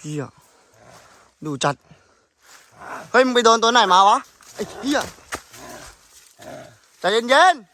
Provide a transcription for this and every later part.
เฮียดูจัด เฮ้ย มึงไปโดนตัวไหนมาวะ ไอ้เฮียใจเย็นๆ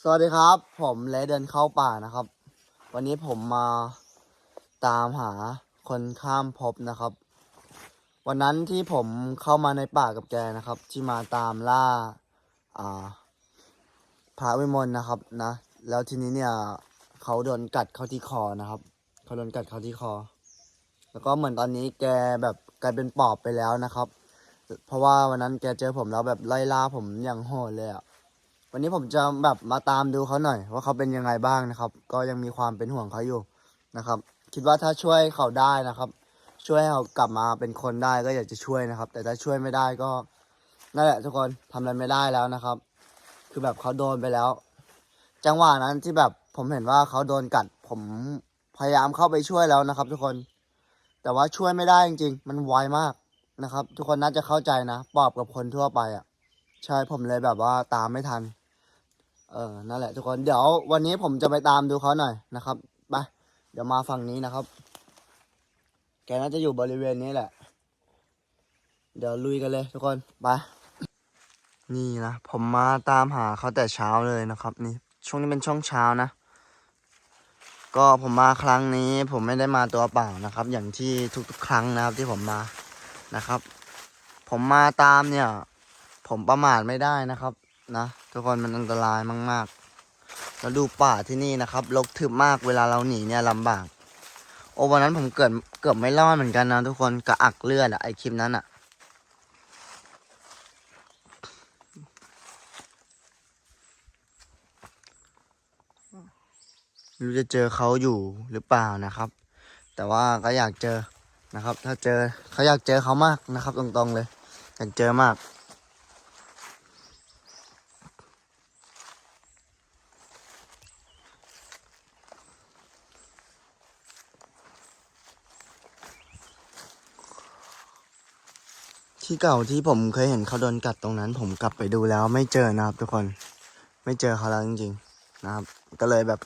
สวัสดีครับ ผมเลเดินเข้าป่านะครับ วันนี้ผมมาตามหาคนข้ามภพนะครับ วันนั้นที่ผมเข้ามาในป่ากับแกนะครับ ที่มาตามล่า อ่า ระวิมลนะครับนะ แล้วทีนี้เนี่ยเขาโดนกัดเข้าที่คอนะครับเขาโดนกัดเข้าที่คอ แล้วก็เหมือนตอนนี้แกแบบกลายเป็นปอบไปแล้วนะครับ เพราะว่าวันนั้นแกเจอผมแล้วแบบไล่ล่าผมอย่างโหดเลยอะ่ะวันนี้ผมจะแบบมาตามดูเขาหน่อย ว่าเขาเป็นยังไงบ้างนะครับ ก็ยังมีความเป็นห่วงเขาอยู่นะครับ คิดว่าถ้าช่วยเขาได้นะครับ ช่วยให้เขากลับมาเป็นคนได้ก็อยากจะช่วยนะครับ แต่ถ้าช่วยไม่ได้ก็นั่นแหละทุกคนทำอะไรไม่ได้แล้วนะครับ คือแบบเขาโดนไปแล้ว จังหวะนั้นที่แบบผมเห็นว่าเขาโดนกัด ผมพยายามเข้าไปช่วยแล้วนะครับ ทุกคน แต่ว่าช่วยไม่ได้จริง ๆ มันไวมากนะครับ ทุกคนน่าจะเข้าใจนะปอบกับคนทั่วไปอะ ใช่ผมเลยแบบว่าตามไม่ทัน เออนั่นแหละ ทุกคนเดี๋ยววันนี้ผมจะไปตามดูเขาหน่อยนะครับไปเดี๋ยวมาฝั่งนี้นะครับ แกน่าจะอยู่บริเวณนี้แหละ เดี๋ยวลุยกันเลยทุกคนไป นี่นะผมมาตามหาเขาแต่เช้าเลยนะครับนี่ช่วงนี้เป็นช่วงเช้านะ ก็ผมมาครั้งนี้ ผมไม่ได้มาตัวเปล่านะครับ อย่างที่ทุกๆ ครั้งนะครับที่ผมมานะครับ ผมมาตามเนี่ย ผมประมาทไม่ได้นะครับนะทุกคนมันอันตรายมากๆ แล้วดูป่าที่นี่นะครับรกทึบมากเวลาเราหนีเนี่ยลำบากโอ้วันนั้นผมเกิดเกือบไม่รอดเหมือนกันนะทุกคนกระอักเลือดอะไอคลิปนั้นอะ ไม่รู้จะเจอเขาอยู่หรือเปล่านะครับ แต่ว่าก็อยากเจอนะครับ ถ้าเจอเขาอยากเจอเขามากนะครับ ตรงๆเลยอยากเจอมากที่เก่าที่ผมเคยเห็นเขาโดนกัดตรงนั้น ผมกลับไปดูแล้วไม่เจอนะครับทุกคน ไม่เจอเขาแล้วจริงๆนะครับ ก็เลยแบบ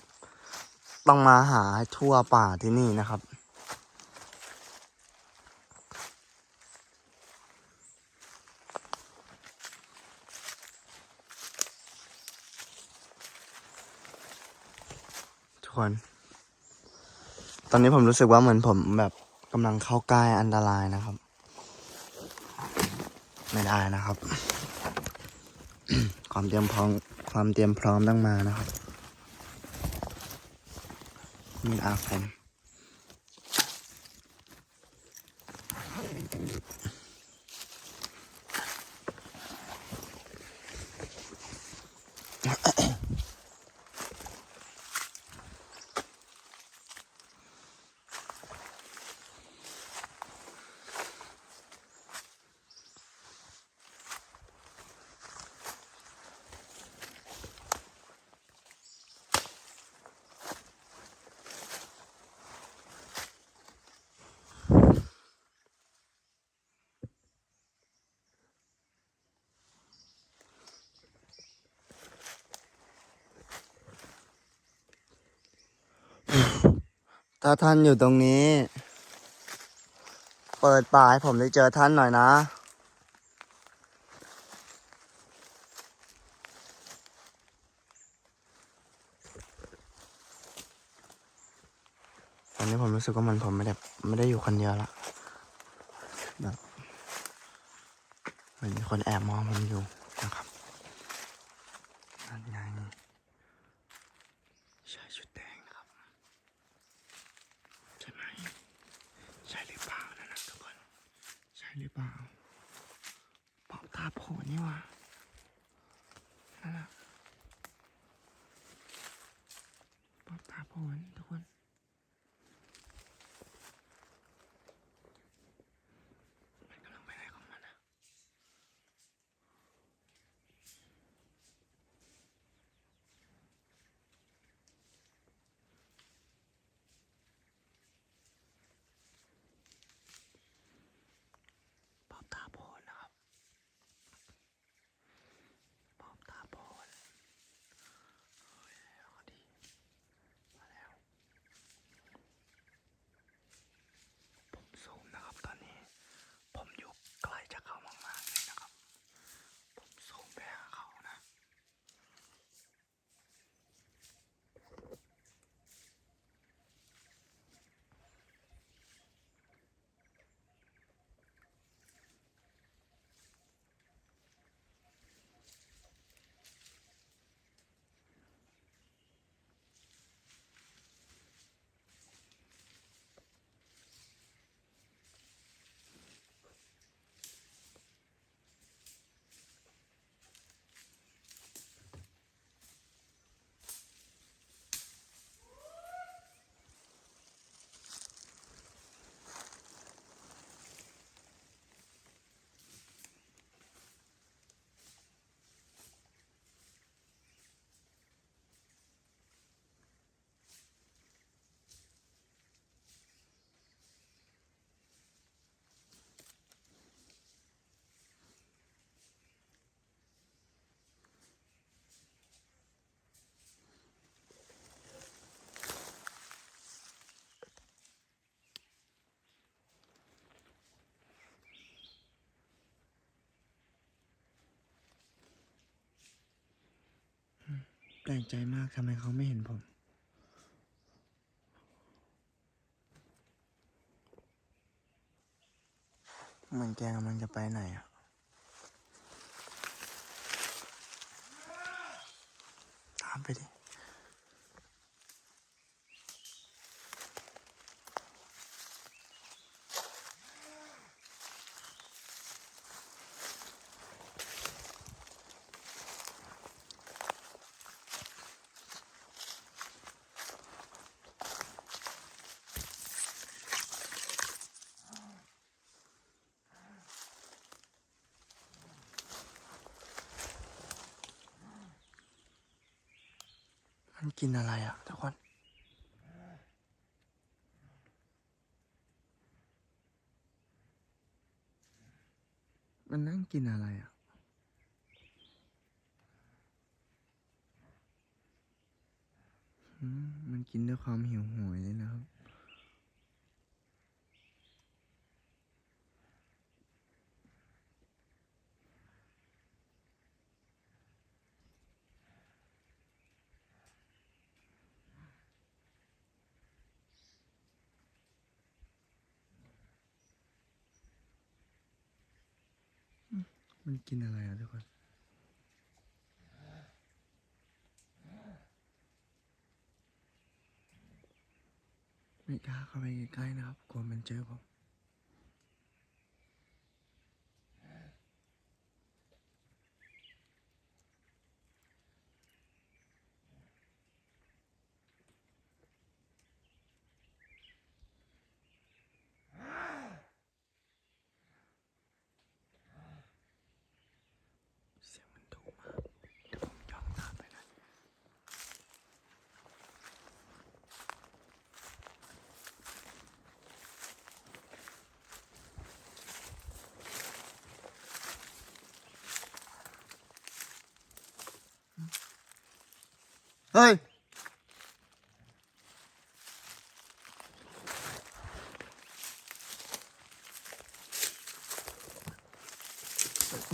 ต้องมาหาทั่วป่าที่นี่นะครับ ทุกคน ตอนนี้ผมรู้สึกว่าเหมือนผมแบบกำลังเข้าใกล้อันตรายนะครับ ไม่ได้นะครับ ความเตรียมพร้อมความเตรียมพร้อมต้องมานะครับ มีอ ถ้าท่านอยู่ตรงนี้ เปิดป่าให้ผมได้เจอท่านหน่อยนะ ตอนนี้ผมรู้สึกว่ามันผมไม่ได้ไม่ได้อยู่คนเดียวละแบบเหมือนมีคนแอบมองผมอยู่นะครับนั่นไงชายชุดแดงครับ ใช่ไหม ใช่หรือเปล่านะนะทุกคน ใช่หรือเปล่าปอบตาโผล่นี่หว่านั่นแหละปอบตาโผล่ทุกคน มันกำลังไปไหนของมันนะ ป แปลกใจมากทำไมเขาไม่เห็นผมเหมือนแกกำลังจะไปไหนอะตามไปดิ มันกินอะไรอะทุกคนมันนั่งกินอะไรอะมมันกินด้วยความหิวโหยเลยนะครับ มันกินอะไรอะทุกคนไม่กล้าเข้าไปใกล้ๆนะครับกลัวมันเจอผม เสียงมันดุมาก เดี๋ยวผมย่องตามไปนะ เฮ้ย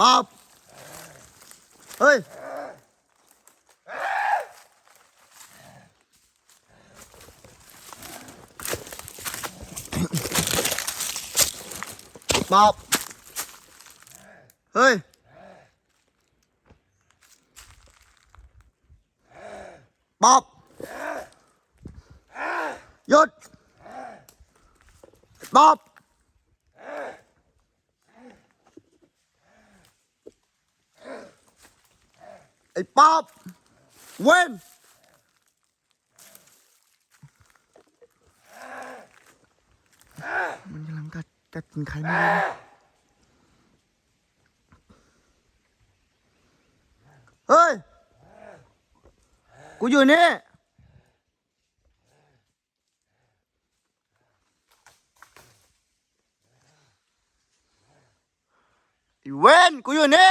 ป๊อบ เฮ้ย ป๊อบ เฮ้ย ป๊อบ หยุดป๊อบไอ้ป๊อบเว้นมันกำลังกัดกัดกินใครไม่รู้นะเฮ้ย กูอยู่นี่ เว้นกูอยู่นี่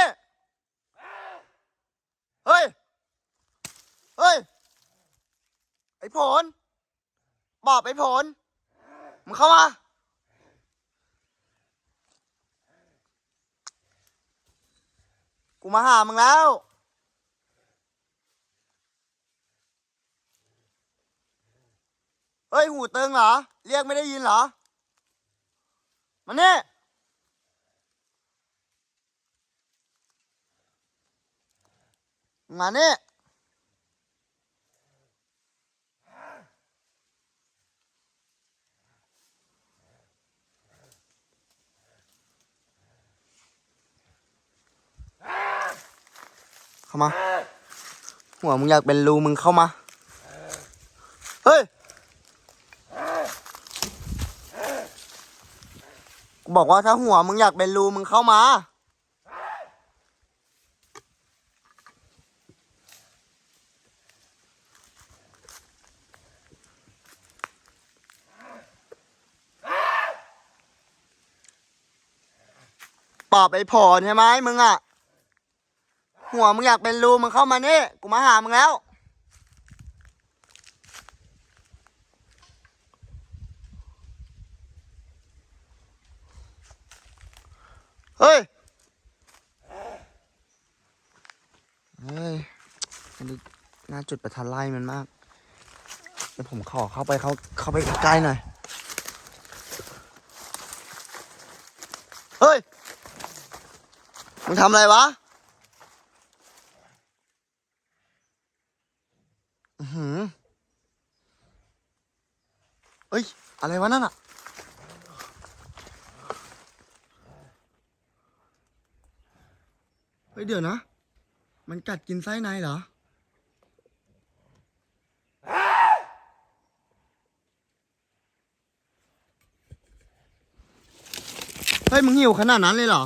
เฮ้ย เฮ้ย ไอ้ผลบอกไอ้ผลมึงเข้ามากูมาหามึงแล้ว เฮ้ย หูตึงเหรอ เรียกไม่ได้ยินเหรอ มานี่ มาเนี่ยเข้ามา หัวมึงอยากเป็นรูมึงเข้ามา เฮ้ย บอกว่าถ้าหัวมึงอยากเป็นรูมึงเข้ามา ปอบไอ้ผลใช่ไหมมึงอะหัวมึงอยากเป็นรูมึงเข้ามานี่ กูมาหามึงแล้ว เฮ้ย เฮ้ยอันนี้น่าจุดประทัดไล่มันมากเดี๋ยวผมขอเข้าไปเข้าเข้าไปใกล้หน่อย เฮ้ย มึงทำอะไรวะอือหือเฮ้ย อะไรวะนั่นอะเฮ้ยเดี๋ยวนะ มันกัดกินไส้ในเหรอ เฮ้ย มึงหิวขนาดนั้นเลยเหรอ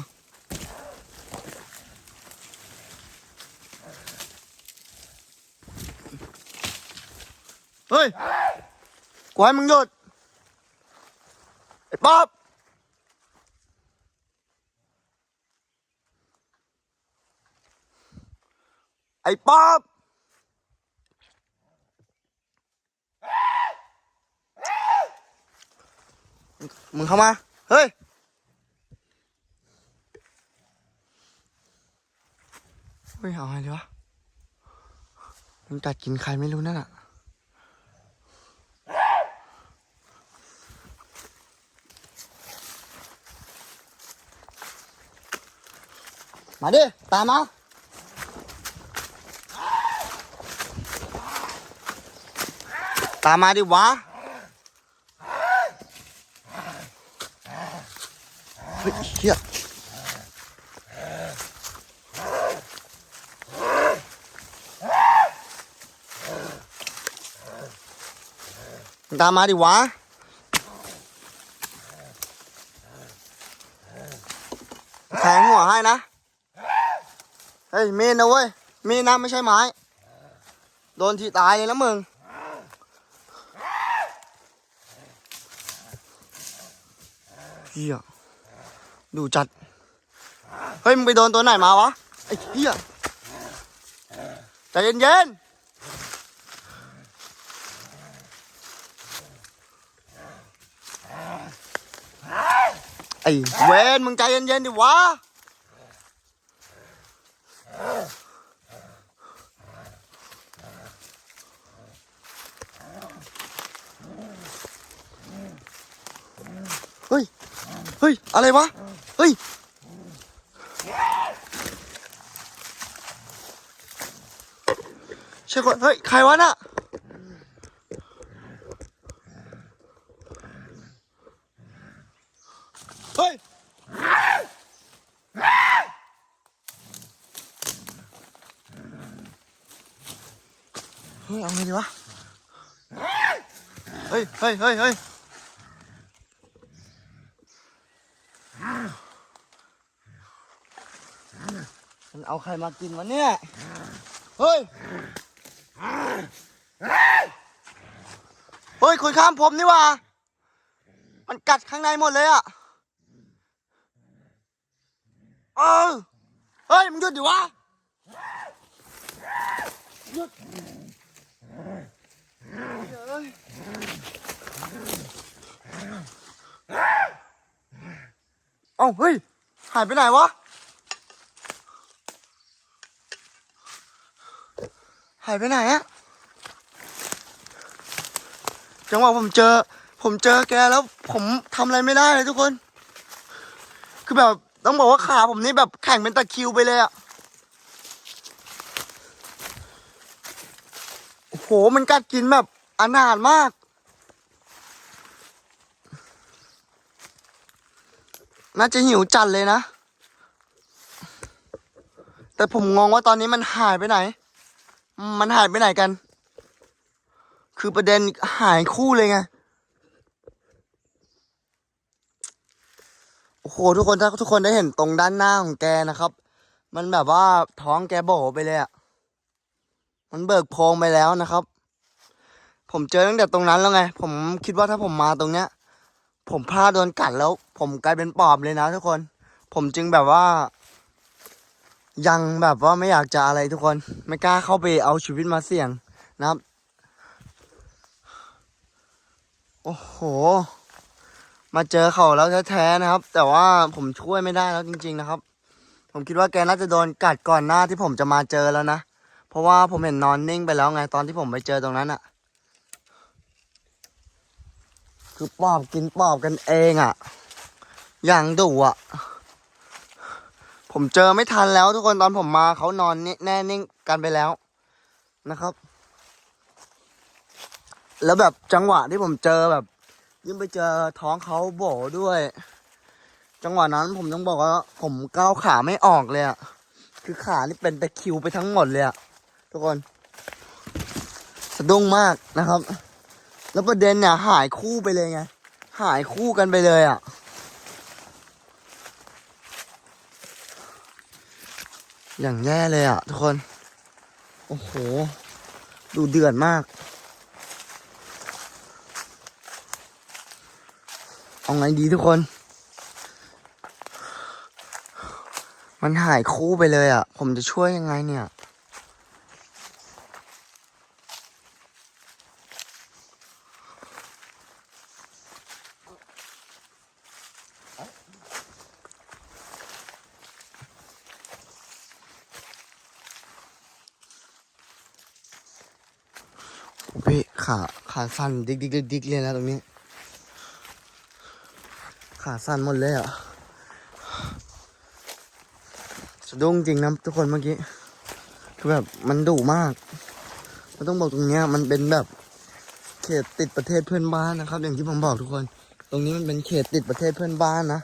เฮ้ยกูให้มึงหยุดไอ้ป๊อบไอ้ป๊อบมึงเข้ามา เฮ้ยเฮ้ยเอาไงดีวะมันกัดกินใครไม่รู้นั่นอะ มาดิตามมาตามมาดิวะเฮ้ยเเฮ้ยมีดนะเว้ยมีดนะไม่ใช่ไม้ โดนทีตายเลยนะมึงเฮียดูจัด เฮ้ยมึงไปโดนตัวไหนมาวะไอ้เฮียใจเย็นๆไอ้เวนมึงใจเย็นๆดิวะ เฮ้ย เฮ้ย อะไรวะ เฮ้ยใช่คนเฮ้ย ใครวะน่ะเฮ้ย เฮ้ย เอาไงดีวะ เฮ้ย เฮ้ย เฮ้ยเฮ้ย เอาใครมากินวะเนี่ย เฮ้ย เฮ้ยคนข้ามผมนี่ว่า มันกัดข้างในหมดเลยอะเออ เฮ้ยมึงหยุดดิวะ หยุดเอ้าเฮ้ย หายไปไหนวะ หายไปไหนอะจังหวะผมเจอ ผมเจอแกแล้วผมทำอะไรไม่ได้เลยทุกคน คือแบบต้องบอกว่าขาผมนี่แบบแข็งเป็นตะคิวไปเลยอะโอ้โห มันกัดกินแบบอนาถมาก น่าจะหิวจัดเลยนะ แต่ผมงงว่าตอนนี้มันหายไปไหน มันหายไปไหนกัน คือประเด็นหายคู่เลยไง โอ้โห ทุกคนถ้าทุกคนได้เห็นตรงด้านหน้าของแกนะครับ มันแบบว่าท้องแกโบไปเลยอะมันเบิกโพงไปแล้วนะครับ ผมเจอตั้งแต่ตรงนั้นแล้วไง ผมคิดว่าถ้าผมมาตรงเนี้ย ผมพลาดโดนกัดแล้ว ผมกลายเป็นปอบเลยนะทุกคน ผมจึงแบบว่า ยังแบบว่าไม่อยากจะอะไรทุกคน ไม่กล้าเข้าไปเอาชีวิตมาเสี่ยงนะครับ โอ้โห มาเจอเขาแล้วแท้ๆนะครับ แต่ว่าผมช่วยไม่ได้แล้วจริง ๆนะครับ ผมคิดว่าแกน่าจะโดนกัดก่อนหน้าที่ผมจะมาเจอแล้วนะผราะว่าผมเห็นนอนนิ่งไปแล้วไงตอนที่ผมไปเจอตรงนั้นอะคือปอบกินปอบกันเองอะอย่างดุอะ ผมเจอไม่ทันแล้วทุกคนตอนผมมาเขานอนนแน่นิ่งกันไปแล้วนะครับ แล้วแบบจังหวะที่ผมเจอแบบ ยิ่งไปเจอท้องเขาโบด้วย จังหวะนั้นผมต้องบอกว่า ผมก้าวขาไม่ออกเลยอะคือขานี่เป็นตะคิวไปทั้งหมดเลยอะทุกคน สะดุ้งมากนะครับ แล้วประเด็นเนี่ยหายคู่ไปเลยไงหายคู่กันไปเลยอะ อย่างแย่เลยอะทุกคน โอ้โห ดูเดือดมาก เอาไงดีทุกคน มันหายคู่ไปเลยอะผมจะช่วยยังไงเนี่ย พี่ ขาสั่นดิกดิกดิกเลยนะตรงนี้ ขาสั่นหมดเลยอะสะดุ้งจริงนะทุกคนเมื่อกี้ คือแบบมันดุมากมันต้องบอกตรงเนี้ยมันเป็นแบบเขตติดประเทศเพื่อนบ้านนะครับ อย่างที่ผมบอกทุกคน ตรงนี้มันเป็นเขตติดประเทศเพื่อนบ้านนะ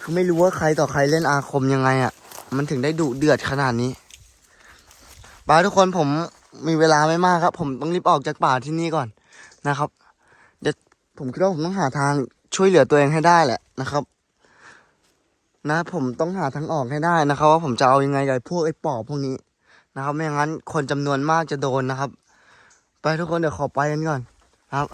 คือไม่รู้ว่าใครต่อใครเล่นอาคมยังไงอะ มันถึงได้ดุเดือดขนาดนี้บายทุกคนผม มีเวลาไม่มากครับ ผมต้องรีบออกจากป่าที่นี่ก่อนนะครับเดี๋ยวผมคิดว่าผมต้องหาทางช่วยเหลือตัวเองให้ได้แหละนะครับ นะ ผมต้องหาทางออกให้ได้นะครับ ว่าผมจะเอายังไงกับพวกไอ้ปอบพวกนี้นะครับไม่อย่างนั้นคนจำนวนมากจะโดนนะครับ ไปทุกคนเดี๋ยวขอไปกันก่อนครับ